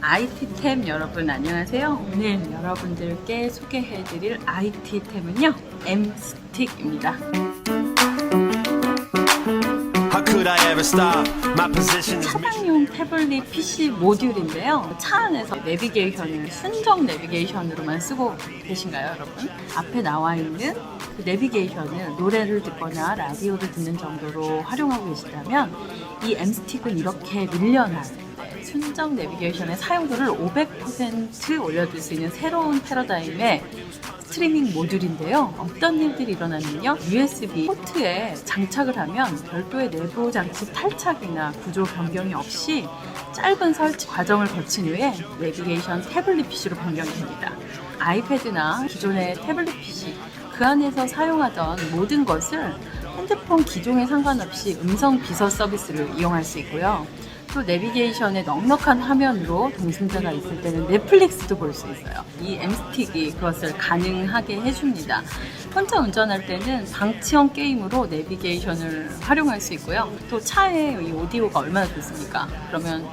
IT템 여러분 안녕하세요. 오늘 여러분들께 소개해드릴 IT템은요. M스틱입니다. Is mission. 차량용 태블릿 PC 모듈인데요. 차 안에서 내비게이션을 순정 내비게이션으로만 쓰고 계신가요, 여러분? 앞에 나와 있는 그 내비게이션을 노래를 듣거나 라디오를 듣는 정도로 활용하고 계시다면 이 M스틱은 이렇게 밀려난 네, 순정 내비게이션의 사용도를 500% 올려줄 수 있는 새로운 패러다임의 스트리밍 모듈인데요. 어떤 일들이 일어나면요. USB 포트에 장착을 하면 별도의 내부 장치 탈착이나 구조 변경이 없이 짧은 설치 과정을 거친 후에 내비게이션 태블릿 PC로 변경이 됩니다. 아이패드나 기존의 태블릿 PC 그 안에서 사용하던 모든 것을 핸드폰 기종에 상관없이 음성 비서 서비스를 이용할 수 있고요. 또 내비게이션의 넉넉한 화면으로 동승자가 있을 때는 넷플릭스도 볼 수 있어요. 이 M스틱이 그것을 가능하게 해줍니다. 혼자 운전할 때는 방치형 게임으로 내비게이션을 활용할 수 있고요. 또 차에 이 오디오가 얼마나 좋습니까? 그러면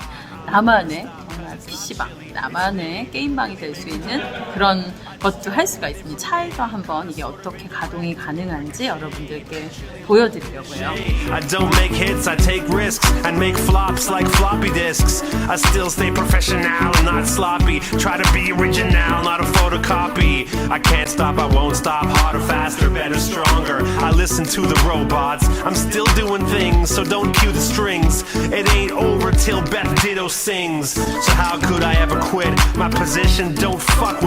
나만의 정말 PC방, 나만의 게임방이 될 수 있는 그런 것도 할 수가 있습니다. 차에서 한번 이게 어떻게 가동이 가능한지 여러분들께 보여드리려고요. I don't make hits, I take risks and make flops like floppy disks. I still stay professional, not sloppy. Try to be original, not a photocopy. I can't stop, I won't stop. Harder, faster, better, stronger. I listen to the robots. I'm still doing things, so don't cue the strings. It ain't over till Beth Ditto sings. So how could I ever quit? My position, don't fuck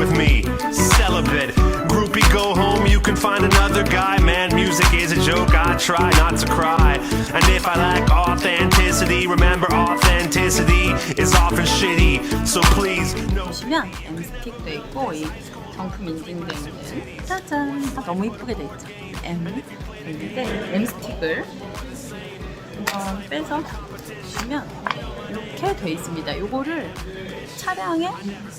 try not to cry. And if I lack authenticity, remember authenticity is often shitty. So please, no. 보시면 M스틱도 있고 이 정품 인증도 있는 짜잔 아, 너무 이쁘게 돼 있죠 M 있는데 M스틱을 한번 빼서 보시면 이렇게 돼 있습니다 이거를 차량에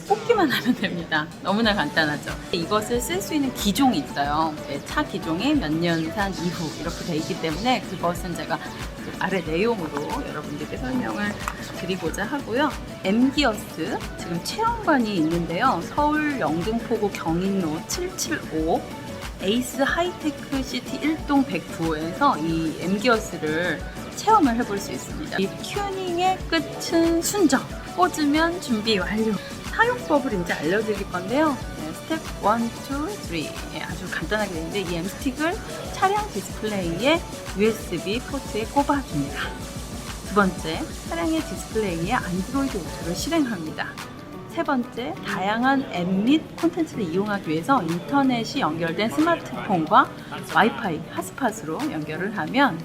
꽂기만 하면 됩니다 너무나 간단하죠 이것을 쓸 수 있는 기종이 있어요 네, 차 기종이 몇 년산 이후 이렇게 돼 있기 때문에 그것은 제가 그 아래 내용으로 여러분들께 설명을 드리고자 하고요. M기어스 지금 체험관이 있는데요. 서울 영등포구 경인로 775 에이스 하이테크 시티 1동 109에서 이 M기어스를 체험을 해볼 수 있습니다. 이 튜닝의 끝은 순정. 꽂으면 준비 완료. 사용법을 이제 알려드릴 건데요. 네, 스텝 1, 2, 3. 예, 아주 간단하게 되는데 이 M스틱을 차량 디스플레이에 USB 포트에 꼽아줍니다. 두 번째, 차량의 디스플레이에 안드로이드 오토를 실행합니다. 세 번째, 다양한 앱 및 콘텐츠를 이용하기 위해서 인터넷이 연결된 스마트폰과 와이파이, 핫스팟으로 연결을 하면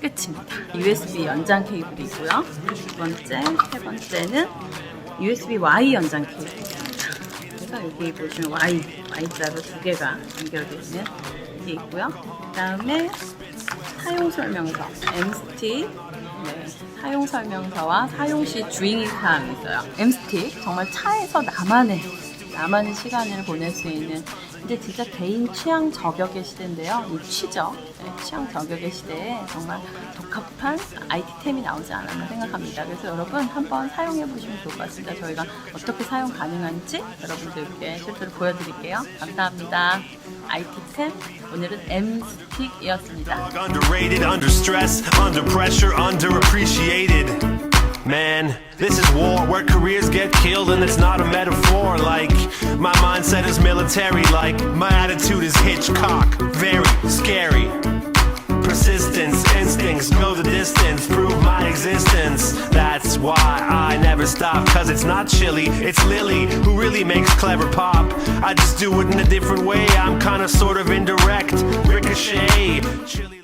끝입니다. USB 연장 케이블이 있고요. 두 번째, 세 번째는 USB Y 연장. 그래서 여기 보시면 Y, Y자로 두 개가 연결되어 있는 게 있고요. 그 다음에 사용 설명서, M스틱, 네, 사용 설명서와 사용 시 주의 사항이 있어요. M스틱 정말 차에서 나만의 나만의 시간을 보낼 수 있는 이제 진짜 개인 취향 저격의 시대인데요. 이 취적 네, 취향 저격의 시대에 정말 적합한 IT템이 나오지 않았나 생각합니다. 그래서 여러분 한번 사용해 보시면 좋을 것 같습니다. 저희가 어떻게 사용 가능한지 여러분들께 실제로 보여드릴게요. 감사합니다. IT템 오늘은 M스틱이었습니다. Man, this is war where careers get killed and it's not a metaphor. Like, my mindset is military, like, my attitude is Hitchcock. Very scary. Persistence, instincts, go the distance, prove my existence. That's why I never stop, cause it's not chilly, it's Lily who really makes clever pop. I just do it in a different way, I'm kinda sort of indirect. Ricochet.